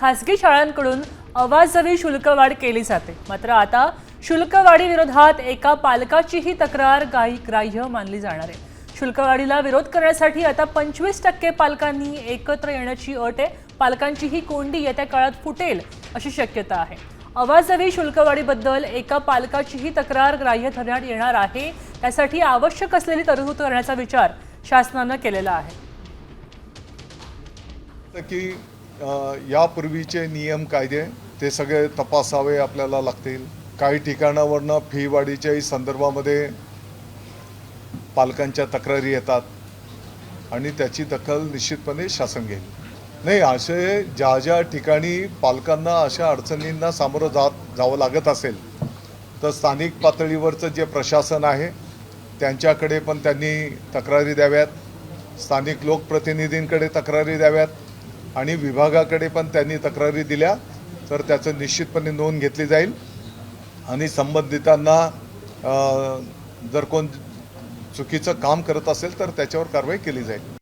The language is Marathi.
खासगी शाळांकडून अवाजवी शुल्कवाढ केली जाते. मात्र आता शुल्कवाढी विरोधात एका पालकाचीही तक्रार गाई ग्राह्य मानली जाणार आहे. शुल्कवाढीला विरोध करण्यासाठी आता पंचवीस टक्के पालकांनी एकत्र येण्याची अट आहे. पालकांची ही कोंडी येत्या काळात फुटेल अशी शक्यता आहे. अवाजवी शुल्कवाढीबद्दल एका पालकाचीही तक्रार ग्राह्य धरण्यात येणार आहे. त्यासाठी आवश्यक असलेली तरतूद करण्याचा विचार शासनानं केलेला आहे. की यापूर्वीचे नियम कायदे ते सगळे तपासावे आपल्याला लागतील. काही ठिकाणावरनं फी वाढीच्याही संदर्भामध्ये पालकांच्या तक्रारी येतात आणि त्याची दखल निश्चितपणे शासन घेईल. नाही असे ज्या ज्या ठिकाणी पालकांना अशा अडचणींना सामोरं जात जावं लागत असेल तर स्थानिक पातळीवरचं जे प्रशासन आहे त्यांच्याकडे पण त्यांनी तक्रारी द्याव्यात. स्थानिक लोकप्रतिनिधींकडे तक्रारी द्याव्यात. आणि विभागाकडे पण त्यांनी तक्रारी दिल्या तर त्याचं निश्चितपणे नोंद घेतली जाईल. आणि संबंधितांना जर कोण चुकीचं काम करत असेल तर त्याच्यावर कारवाई केली जाईल.